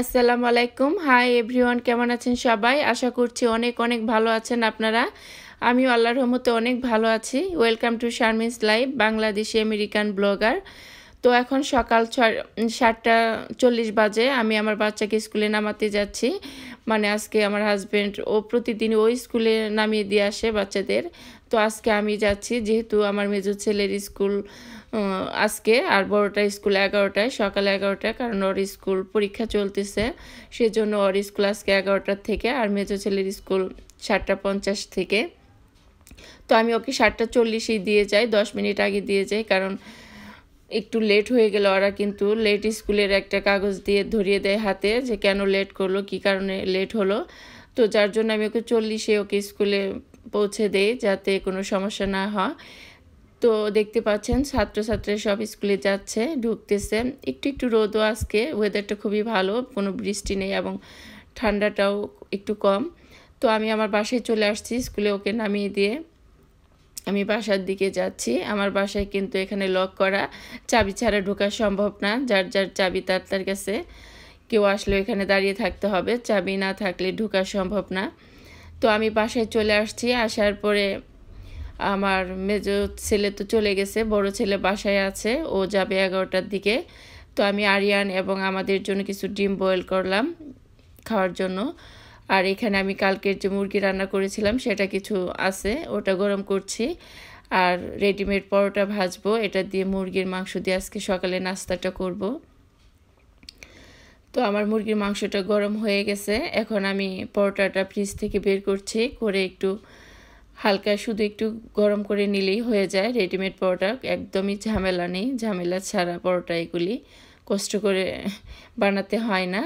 আসসালামু আলাইকুম। Hi everyone, কেমন আছেন সবাই? আশা করছি অনেক অনেক ভালো আছেন আপনারা। আমি আল্লাহর রহমতে অনেক ভালো আছি। Welcome to Sharmin's live, Bangladeshi American blogger. তো এখন সকাল ছয় সাতটা চল্লিশ বাজে, আমি আমার বাচ্চাকে স্কুলে নামাতে যাচ্ছি। মানে আজকে আমার হাজব্যান্ড ও প্রতিদিন ওই স্কুলে নামিয়ে দিয়ে আসে বাচ্চাদের। তো আজকে আমি যাচ্ছি, যেহেতু আমার মেজর ছেলের স্কুল আজকে, আর বড়োটা স্কুল এগারোটায়, সকাল এগারোটায় কারণ ওর স্কুল পরীক্ষা চলতেছে। সেজন্য ওর স্কুল আজকে এগারোটার থেকে, আর মেজর ছেলের স্কুল সাতটা পঞ্চাশ থেকে। তো আমি ওকে সাতটা চল্লিশেই দিয়ে যাই, দশ মিনিট আগে দিয়ে যাই, কারণ একটু লেট হয়ে গেল। ওরা কিন্তু লেট স্কুলের একটা কাগজ দিয়ে ধরিয়ে দেয় হাতে যে কেন লেট করল, কি কারণে লেট হলো। তো যার জন্য আমি ওকে চল্লিশে ওকে স্কুলে পৌঁছে দেই যাতে কোনো সমস্যা না হয়। তো দেখতে পাচ্ছেন ছাত্রছাত্রী সব স্কুলে যাচ্ছে, ঢুকতেছে। একটু একটু রোদও আজকে ওয়েদারটা খুবই ভালো, কোনো বৃষ্টি নেই এবং ঠান্ডাটাও একটু কম। তো আমি আমার বাসায় চলে আসছি স্কুলে ওকে নামিয়ে দিয়ে। আমি বাসার দিকে যাচ্ছি। আমার বাসায় কিন্তু এখানে লক করা চাবি ছাড়া ঢোকা সম্ভব না। যার যার চাবি তার তার কাছে কেউ আসলে এখানে দাঁড়িয়ে থাকতে হবে। চাবি না থাকলে ঢোকা সম্ভব না। তো আমি বাসায় চলে আসছি। আসার পরে আমার মেজ ছেলে তো চলে গেছে। বড় ছেলে বাসায় আছে। ও যাবে এগারোটার দিকে। তো আমি আরিয়ান এবং আমাদের জন্য কিছু ডিম বয়েল করলাম খাওয়ার জন্য। আর এখানে আমি কালকের যে মুরগি রান্না করেছিলাম, সেটা কিছু আছে, ওটা গরম করছি। আর রেডিমেড পরোটা ভাজবো, এটা দিয়ে মুরগির মাংস দিয়ে আজকে সকালে নাস্তাটা করব। তো আমার মুরগির মাংসটা গরম হয়ে গেছে, এখন আমি পরোটাটা ফ্রিজ থেকে বের করছি, করে একটু হালকা শুধু একটু গরম করে নিলেই হয়ে যায় রেডিমেড পরোটা, একদমই ঝামেলা নেই, ঝামেলা ছাড়া পরোটা এগুলি কষ্ট করে বানাতে হয় না।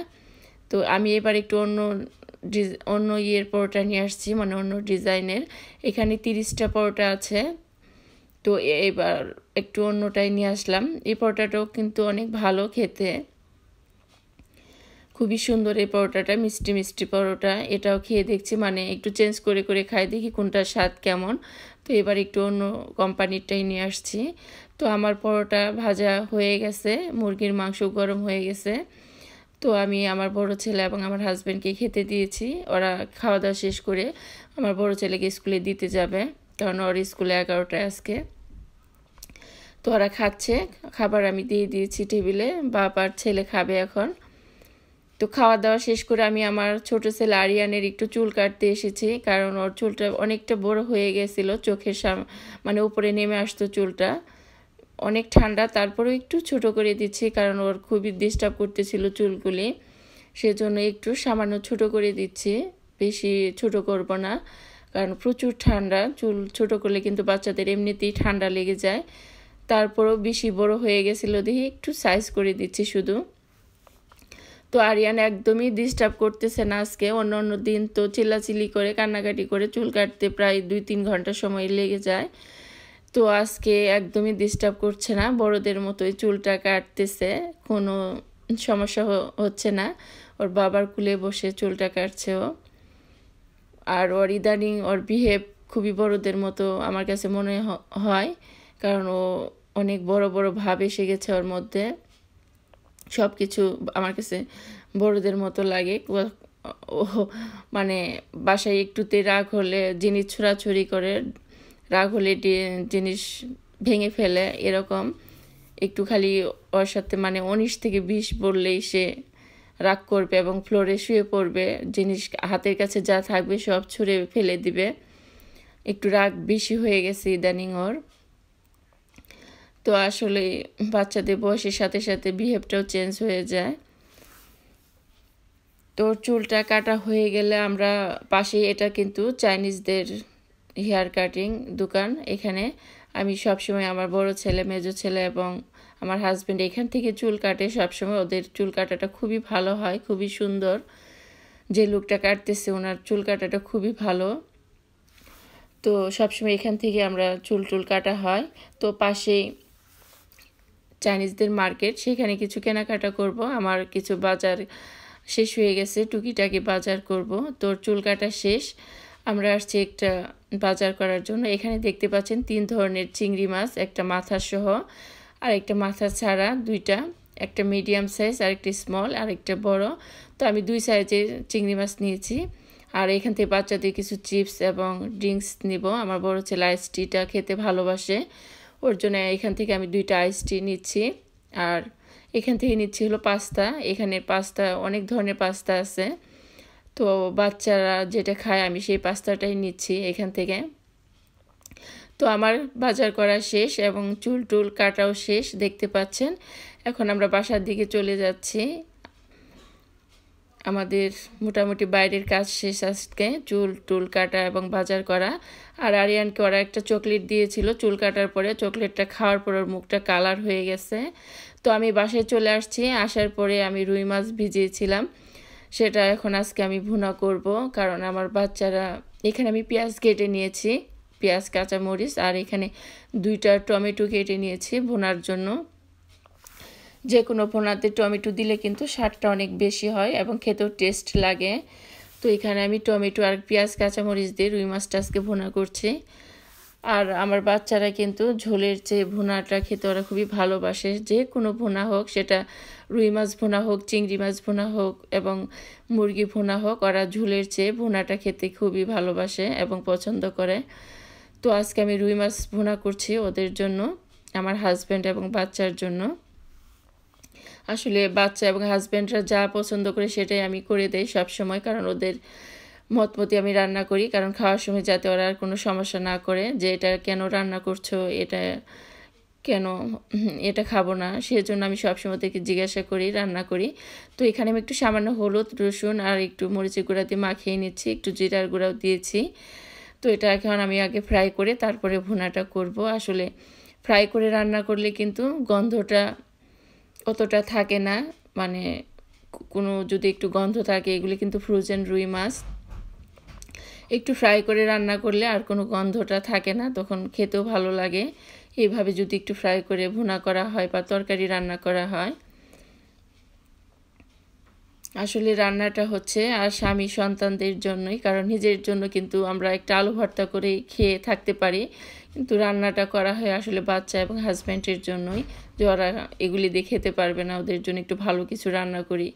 তো আমি এবার একটু অন্য অন্য ইয়ের পরোটা নিয়ে আসছি মানে অন্য ডিজাইনের। এখানে তিরিশটা পরোটা আছে। তো এবার একটু অন্যটাই নিয়ে আসলাম। এই পরোটাটাও কিন্তু অনেক ভালো খেতে। খুবই সুন্দর এই পরোটাটা, মিষ্টি মিষ্টি পরোটা। এটাও খেয়ে দেখছি মানে একটু চেঞ্জ করে করে খাই, দেখি কোনটার স্বাদ কেমন। তো এবার একটু অন্য কোম্পানিরটাই নিয়ে আসছি। তো আমার পরোটা ভাজা হয়ে গেছে, মুরগির মাংস গরম হয়ে গেছে। তো আমি আমার বড় ছেলে এবং আমার হাজব্যান্ডকে খেতে দিয়েছি। ওরা খাওয়া দাওয়া শেষ করে আমার বড় ছেলেকে স্কুলে দিতে যাবে। কারণ ওর স্কুলে এগারোটায় আজকে। তো ওরা খাচ্ছে। খাবার আমি দিয়ে দিয়েছি টেবিলে। বাপ আর ছেলে খাবে এখন। তো খাওয়া দাওয়া শেষ করে আমি আমার ছোট ছেলে আরিয়ানের একটু চুল কাটতে এসেছি। কারণ ওর চুলটা অনেকটা বড় হয়ে গেছিল। চোখের সাম মানে উপরে নেমে আসতো চুলটা। অনেক ঠান্ডা, তারপরেও একটু ছোট করে দিচ্ছি কারণ ওর খুবই ডিস্টার্ব করতেছিল চুলগুলি। সেজন্য একটু সামান্য ছোট করে দিচ্ছি, বেশি ছোট করব না কারণ প্রচুর ঠান্ডা, চুল ছোট করলে কিন্তু বাচ্চাদের এমনিতেই ঠান্ডা লেগে যায়। তারপরও বেশি বড় হয়ে গেছিল দেখি, একটু সাইজ করে দিচ্ছি শুধু। তো আরিয়ান একদমই ডিস্টার্ব করতেছে না আজকে, অন্য অন্য দিন তো চিল্লাচিল্লি করে, কান্নাকাটি করে চুল কাটতে প্রায় দুই তিন ঘণ্টা সময় লেগে যায়। তো আজকে একদমই ডিস্টার্ব করছে না। বড়দের মতোই চুলটা কাটতেছে, কোনো সমস্যা হচ্ছে না। ওর বাবার কুলে বসে চুলটা কাটছে ও। আর ওর ইদানিং ওর বিহেভ খুবই বড়দের মতো আমার কাছে মনে হয়। কারণ ও অনেক বড় বড় ভাব এসে গেছে ওর মধ্যে। সব কিছু আমার কাছে বড়দের মতো লাগে। ও মানে বাসায় একটুতে রাগ হলে, জিনিস ছোড়াছুড়ি করে রাগ হলে জিনিস ভেঙে ফেলে এরকম। একটু খালি ওর সাথে মানে উনিশ থেকে বিশ বললেই সে রাগ করবে এবং ফ্লোরে শুয়ে পড়বে। জিনিস হাতের কাছে যা থাকবে সব ছুঁড়ে ফেলে দিবে। একটু রাগ বেশি হয়ে গেছে ইদানিং ওর। তো আসলে বাচ্চাদের বয়সের সাথে সাথে বিহেভটাও চেঞ্জ হয়ে যায়। তো চুলটা কাটা হয়ে গেলে আমরা পাশে এটা কিন্তু চাইনিজদের হেয়ার কাটিং দোকান। এখানে আমি সবসময় আমার বড় ছেলে, মেজো ছেলে এবং আমার হাজব্যান্ড এখান থেকে চুল কাটে। সবসময় ওদের চুল কাটাটা খুবই ভালো হয়, খুবই সুন্দর। যে লুকটা কাটতেছে ওনার চুল কাটাটা খুবই ভালো। তো সবসময় এখান থেকে আমরা চুল টুল কাটা হয়। তো পাশেই চাইনিজদের মার্কেট, সেখানে কিছু কেনাকাটা করব। আমার কিছু বাজার শেষ হয়ে গেছে, টুকিটাকি বাজার করব। তোর চুল কাটা শেষ। আমরা আসছি একটা বাজার করার জন্য। এখানে দেখতে পাচ্ছেন তিন ধরনের চিংড়ি মাছ, একটা মাথা সহ আর একটা মাথা ছাড়া দুইটা, একটা মিডিয়াম সাইজ আর একটা স্মল আর একটা বড়। তো আমি দুই সাইজের চিংড়ি মাছ নিয়েছি। আর এখান থেকে বাচ্চাদের কিছু চিপস এবং ড্রিঙ্কস নিব। আমার বড় ছেলে আইস টিটা খেতে ভালোবাসে। ওর জন্য এখান থেকে আমি দুইটা আইস টি নিচ্ছি। আর এখান থেকে নিচ্ছি হলো পাস্তা। এখানে পাস্তা, অনেক ধরনের পাস্তা আছে। তো বাচ্চারা যেটা খায়, আমি সেই পাস্তাটাই নিচ্ছি এখান থেকে। তো আমার বাজার করা শেষ এবং চুল টুল কাটাও শেষ, দেখতে পাচ্ছেন। এখন আমরা বাসার দিকে চলে যাচ্ছি। আমাদের মোটামুটি বাইরের কাজ শেষ আজকে, চুল টুল কাটা এবং বাজার করা। আর আরিয়ানকে ওরা একটা চকলেট দিয়েছিল, চুল কাটার পরে চকলেটটা খাওয়ার পর ওর মুখটা কালার হয়ে গেছে। তো আমি বাসায় চলে আসছি, আসার পরে আমি রুই মাছ ভিজিয়েছিলাম। সেটা এখন আজকে আমি ভুনা করব, কারণ আমার বাচ্চারা, এখানে আমি পেঁয়াজ কেটে নিয়েছি, পেঁয়াজ, কাঁচামরিচ, আর এখানে দুইটা টমেটো কেটে নিয়েছি ভুনার জন্য। যে কোনো ভোনাতে টমেটো দিলে কিন্তু স্বাদটা অনেক বেশি হয় এবং খেতেও টেস্ট লাগে। তো এখানে আমি টমেটো আর পেঁয়াজ, কাঁচামরিচ দিয়ে রুই মাছটা আজকে ভুনা করছি। আর আমার বাচ্চারা কিন্তু ঝোলের চেয়ে ভুনাটা খেতে ওরা খুবই ভালোবাসে, যে কোনো ভুনা হোক, সেটা রুই মাছ ভুনা হোক, চিংড়ি মাছ ভুনা হোক এবং মুরগি ভুনা হোক, ওরা ঝোলের চেয়ে ভুনাটা খেতে খুবই ভালোবাসে এবং পছন্দ করে। তো আজকে আমি রুই মাছ ভুনা করছি ওদের জন্য, আমার হাজব্যান্ড এবং বাচ্চার জন্য। আসলে বাচ্চা এবং হাজব্যান্ডরা যা পছন্দ করে সেটাই আমি করে দেই সবসময়, কারণ ওদের মতমতি আমি রান্না করি, কারণ খাওয়ার সময় যাতে ওরা আর কোনো সমস্যা না করে যে এটা কেন রান্না করছ, এটা কেন এটা খাব না? সেজন্য আমি সবসময় থেকে জিজ্ঞাসা করি, রান্না করি। তো এখানে আমি একটু সামান্য হলুদ, রসুন আর একটু মরিচের গুঁড়া দিয়ে মাখিয়ে নিচ্ছি, একটু জিরার গুঁড়াও দিয়েছি। তো এটা এখন আমি আগে ফ্রাই করে তারপরে ভুনাটা করব। আসলে ফ্রাই করে রান্না করলে কিন্তু গন্ধটা অতটা থাকে না। মানে কোনো যদি একটু গন্ধ থাকে, এগুলি কিন্তু ফ্রোজেন রুই মাছ। একটু ফ্রাই করে রান্না করলে আর কোনো গন্ধটা থাকে না, তখন খেতেও ভালো লাগে। এইভাবে যদি একটু ফ্রাই করে ভুনা করা হয় বা তরকারি রান্না করা হয়। আসলে রান্নাটা হচ্ছে আর স্বামী সন্তানদের জন্যই, কারণ নিজের জন্য কিন্তু আমরা একটা আলু ভর্তা করে খেয়ে থাকতে পারি। কিন্তু রান্নাটা করা হয় আসলে বাচ্চা এবং হাজব্যান্ডের জন্যই। যে ওরা এগুলি দিয়ে খেতে পারবে না, ওদের জন্য একটু ভালো কিছু রান্না করি।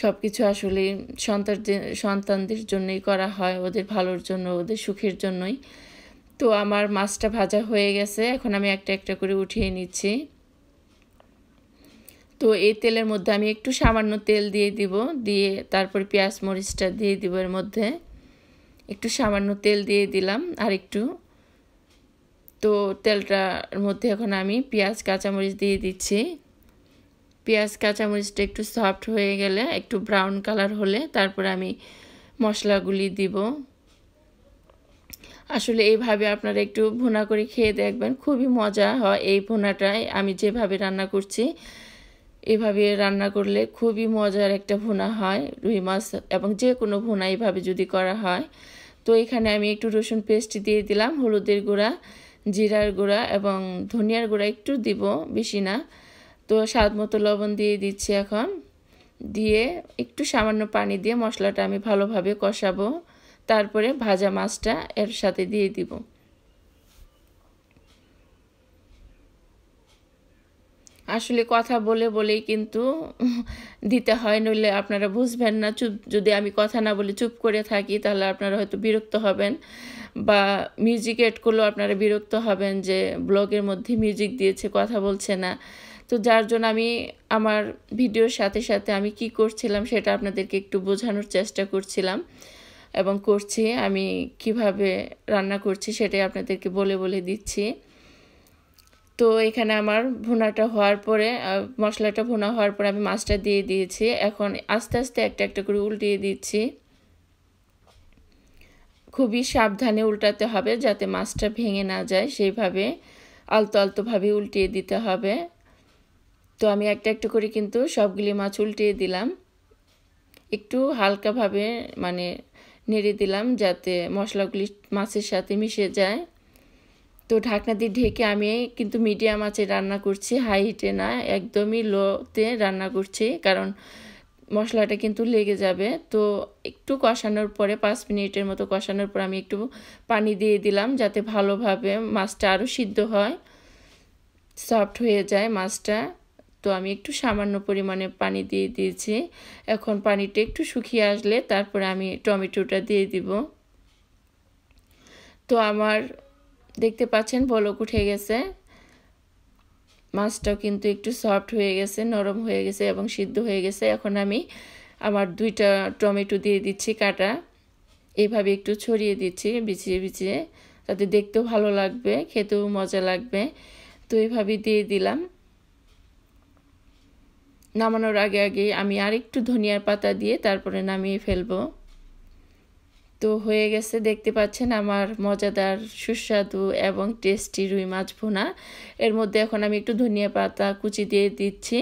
সব কিছু আসলে সন্তানদের সন্তানদের জন্যই করা হয়, ওদের ভালোর জন্য, ওদের সুখের জন্যই। তো আমার মাছটা ভাজা হয়ে গেছে, এখন আমি একটা একটা করে উঠিয়ে নিচ্ছি। তো এই তেলের মধ্যে আমি একটু সামান্য তেল দিয়ে দিব, দিয়ে তারপর পেঁয়াজ মরিচটা দিয়ে দিব এর মধ্যে। একটু সামান্য তেল দিয়ে দিলাম আর একটু তো তেলটার মধ্যে এখন আমি পেঁয়াজ, কাঁচামরিচ দিয়ে দিচ্ছি। পেঁয়াজ, কাঁচামরিচটা একটু সফট হয়ে গেলে, একটু ব্রাউন কালার হলে তারপর আমি মশলাগুলি দিব। আসলে এইভাবে আপনারা একটু ভুনা করে খেয়ে দেখবেন, খুবই মজা হয় এই ভুনাটায়। আমি যেভাবে রান্না করছি, এভাবে রান্না করলে খুবই মজার একটা ভুনা হয়, রুই মাছ এবং যে কোনো ভুনা এইভাবে যদি করা হয়। তো এখানে আমি একটু রসুন পেস্ট দিয়ে দিলাম, হলুদের গুঁড়া, জিরার গুঁড়া এবং ধনিয়ার গুঁড়া একটু দিব, বেশি না। তো স্বাদ মতো লবণ দিয়ে দিচ্ছি এখন। দিয়ে একটু সামান্য পানি দিয়ে মশলাটা আমি ভালোভাবে কষাবো। তারপরে ভাজা মাছটা এর সাথে দিয়ে দিব। আসলে কথা বলে বলেই কিন্তু দিতে হয়, নইলে আপনারা বুঝবেন না। চুপ, যদি আমি কথা না বলে চুপ করে থাকি, তাহলে আপনারা হয়তো বিরক্ত হবেন। বা মিউজিক এড করলেও আপনারা বিরক্ত হবেন যে ব্লগের মধ্যে মিউজিক দিয়েছে, কথা বলছে না। তো যার জন্য আমি আমার ভিডিওর সাথে সাথে আমি কি করছিলাম সেটা আপনাদেরকে একটু বোঝানোর চেষ্টা করছিলাম এবং করছি, আমি কীভাবে রান্না করছি সেটাই আপনাদেরকে বলে বলে দিচ্ছি। তো এখানে আমার ভুনাটা হওয়ার পরে মশলাটা ভুনা হওয়ার পরে আমি মাছটা দিয়ে দিয়েছি। এখন আস্তে আস্তে একটা একটা করে উল্টিয়ে দিচ্ছি। খুবই সাবধানে উল্টাতে হবে যাতে মাছটা ভেঙে না যায়, সেইভাবে আলতো আলতোভাবে উল্টিয়ে দিতে হবে। তো আমি একটা একটা করে কিন্তু সবগুলি মাছ উল্টিয়ে দিলাম। একটু হালকাভাবে মানে নেড়ে দিলাম যাতে মশলাগুলি মাছের সাথে মিশে যায়। তো ঢাকনা দিয়ে ঢেকে আমি কিন্তু মিডিয়াম আঁচে রান্না করছি, হাই হিটে না, একদমই লোতে রান্না করছি কারণ মশলাটা কিন্তু লেগে যাবে। তো একটু কষানোর পরে, পাঁচ মিনিটের মতো কষানোর পর আমি একটু পানি দিয়ে দিলাম যাতে ভালোভাবে মাছটা আরও সিদ্ধ হয়, সফট হয়ে যায় মাছটা। তো আমি একটু সামান্য পরিমাণে পানি দিয়ে দিয়েছি। এখন পানিটা একটু শুকিয়ে আসলে তারপরে আমি টমেটোটা দিয়ে দিব। তো আমার দেখতে পাচ্ছেন বলক উঠে গেছে। মাছটাও কিন্তু একটু সফট হয়ে গেছে, নরম হয়ে গেছে এবং সিদ্ধ হয়ে গেছে। এখন আমি আমার দুইটা টমেটো দিয়ে দিচ্ছি কাটা। এইভাবে একটু ছড়িয়ে দিচ্ছি, বিছিয়ে বিছিয়ে। তাতে দেখতেও ভালো লাগবে, খেতেও মজা লাগবে। তো এইভাবে দিয়ে দিলাম। নামানোর আগে আগে আমি আরেকটু ধনিয়ার পাতা দিয়ে তারপরে নামিয়ে ফেলব। তো হয়ে গেছে, দেখতে পাচ্ছেন আমার মজাদার সুস্বাদু এবং টেস্টি রুই মাছ ভুনা। এর মধ্যে এখন আমি একটু ধনিয়া পাতা কুচি দিয়ে দিচ্ছি,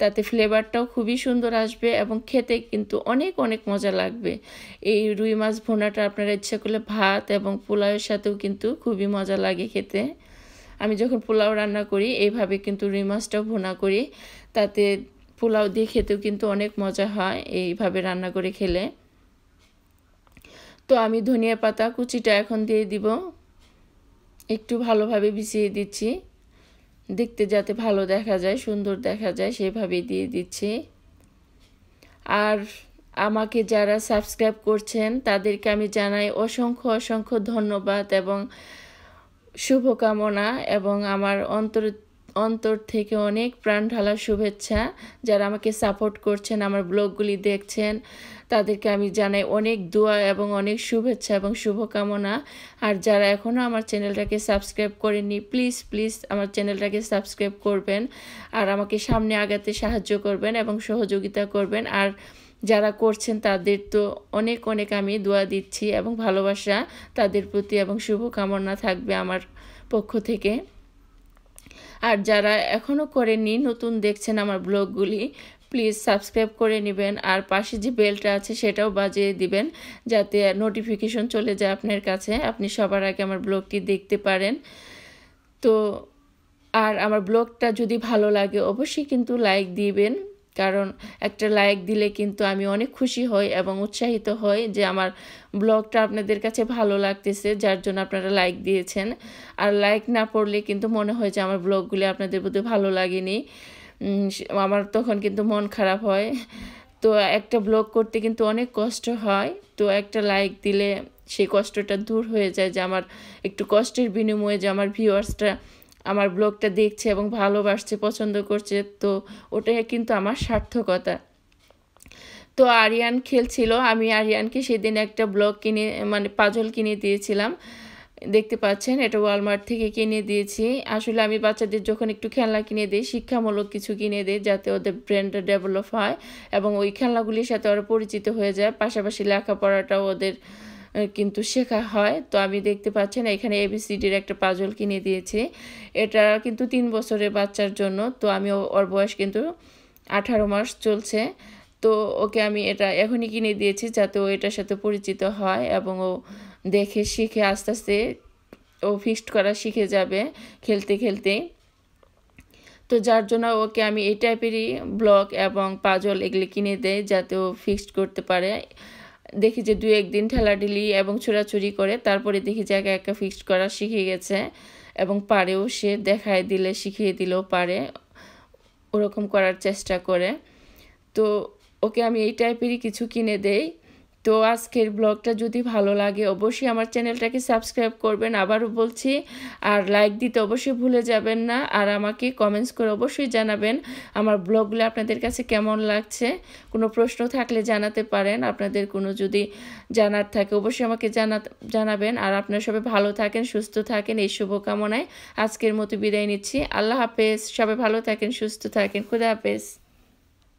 তাতে ফ্লেভারটাও খুবই সুন্দর আসবে এবং খেতে কিন্তু অনেক অনেক মজা লাগবে। এই রুই মাছ ভুনাটা আপনারা ইচ্ছা করলে ভাত এবং পোলাওয়ের সাথেও কিন্তু খুবই মজা লাগে খেতে। আমি যখন পোলাও রান্না করি, এইভাবে কিন্তু রুই মাছটাও ভুনা করি, তাতে পোলাও দিয়ে খেতেও কিন্তু অনেক মজা হয় এইভাবে রান্না করে খেলে। তো আমি ধনিয়া পাতা কুচিটা এখন দিয়ে দিব। একটু ভালোভাবে বিছিয়ে দিচ্ছি। দেখতে যাতে ভালো দেখা যায়, সুন্দর দেখা যায় সেভাবেই দিয়ে দিচ্ছি। আর আমাকে যারা সাবস্ক্রাইব করছেন, তাদেরকে আমি জানাই অসংখ্য অসংখ্য ধন্যবাদ এবং শুভকামনা এবং আমার অন্তর অন্তর থেকে অনেক প্রাণ ঢালা শুভেচ্ছা। যারা আমাকে সাপোর্ট করছেন, আমার ব্লগগুলি দেখছেন, তাদেরকে আমি জানাই অনেক দোয়া এবং অনেক শুভেচ্ছা এবং শুভকামনা। আর যারা এখনও আমার চ্যানেলটাকে সাবস্ক্রাইব করেনি প্লিজ প্লিজ আমার চ্যানেলটাকে সাবস্ক্রাইব করবেন আর আমাকে সামনে আগাতে সাহায্য করবেন এবং সহযোগিতা করবেন। আর যারা করছেন, তাদের তো অনেক অনেক আমি দোয়া দিচ্ছি এবং ভালোবাসা তাদের প্রতি এবং শুভকামনা থাকবে আমার পক্ষ থেকে। আর যারা এখনও করেনি নতুন দেখছেন আমার ব্লগগুলি প্লিজ সাবস্ক্রাইব করে নেবেন। আর পাশে যে বেলটা আছে, সেটাও বাজিয়ে দিবেন, যাতে নোটিফিকেশন চলে যায় আপনার কাছে। আপনি সবার আগে আমার ব্লগটি দেখতে পারেন। তো, আর আমার ব্লগটা যদি ভালো লাগে, অবশ্যই কিন্তু লাইক দিবেন। কারণ একটা লাইক দিলে কিন্তু আমি অনেক খুশি হই এবং উৎসাহিত হই যে আমার ব্লগটা আপনাদের কাছে ভালো লাগতেছে, যার জন্য আপনারা লাইক দিয়েছেন। আর লাইক না পড়লে কিন্তু মনে হয় যে আমার ব্লগগুলি আপনাদের বোধহয় ভালো লাগেনি। আমার তখন কিন্তু মন খারাপ হয়। তো একটা ব্লগ করতে কিন্তু অনেক কষ্ট হয়। তো একটা লাইক দিলে সেই কষ্টটা দূর হয়ে যায় যে আমার একটু কষ্টের বিনিময়ে যে আমার ভিউয়ার্সটা আমার ব্লগটা দেখছে এবং ভালোবাসছে, পছন্দ করছে, তো ওটাই কিন্তু আমার সার্থকতা। তো আরিয়ান খেলছিল, আমি আরিয়ানকে সেদিন একটা ব্লগ কিনে মানে পাজল কিনে দিয়েছিলাম। দেখতে পাচ্ছেন, এটা ওয়ালমার্ট থেকে কিনে দিয়েছি। আসলে আমি বাচ্চাদের যখন একটু খেলনা কিনে দিই, শিক্ষামূলক কিছু কিনে দিই, যাতে ওদের ব্রেনটা ডেভেলপ হয় এবং ওই খেলনাগুলির সাথে ওরা পরিচিত হয়ে যায়। পাশাপাশি লেখাপড়াটাও ওদের কিন্তু শেখা হয়। তো আমি দেখতে পাচ্ছেন, এখানে এবিসিডির একটা পাজল কিনে দিয়েছি। এটা কিন্তু তিন বছরের বাচ্চার জন্য। তো আমি ওর বয়স কিন্তু আঠারো মাস চলছে। তো ওকে আমি এটা এখনই কিনে দিয়েছি যাতে ও এটার সাথে পরিচিত হয় এবং ও দেখে, শিখে, আস্তে আস্তে ও ফিক্সড করা শিখে যাবে খেলতে খেলতে। তো যার জন্য ওকে আমি এই টাইপেরই ব্লক এবং পাজল এগুলি কিনে দেয় যাতে ও ফিক্সড করতে পারে। দেখি যে দু একদিন ঠেলাঢেলি এবং ছোড়াছুরি করে তারপরে দেখি যে একা একা ফিক্সড করা শিখে গেছে এবং পারেও সে দেখায় দিলে, শিখিয়ে দিলেও পারে ওরকম করার চেষ্টা করে। তো ওকে আমি এই টাইপেরই কিছু কিনে দেই। তো আজকের ব্লগটা যদি ভালো লাগে, অবশ্যই আমার চ্যানেলটাকে সাবস্ক্রাইব করবেন। আবারও বলছি, আর লাইক দিতে অবশ্যই ভুলে যাবেন না। আর আমাকে কমেন্টস করে অবশ্যই জানাবেন আমার ব্লগগুলো আপনাদের কাছে কেমন লাগছে। কোনো প্রশ্ন থাকলে জানাতে পারেন। আপনাদের কোনো যদি জানার থাকে, অবশ্যই আমাকে জানা জানাবেন। আর আপনারা সবাই ভালো থাকেন, সুস্থ থাকেন। এই শুভকামনায় আজকের মতো বিদায় নিচ্ছি। আল্লাহ হাফেজ। সবাই ভালো থাকেন, সুস্থ থাকেন। খুদা হাফেজ।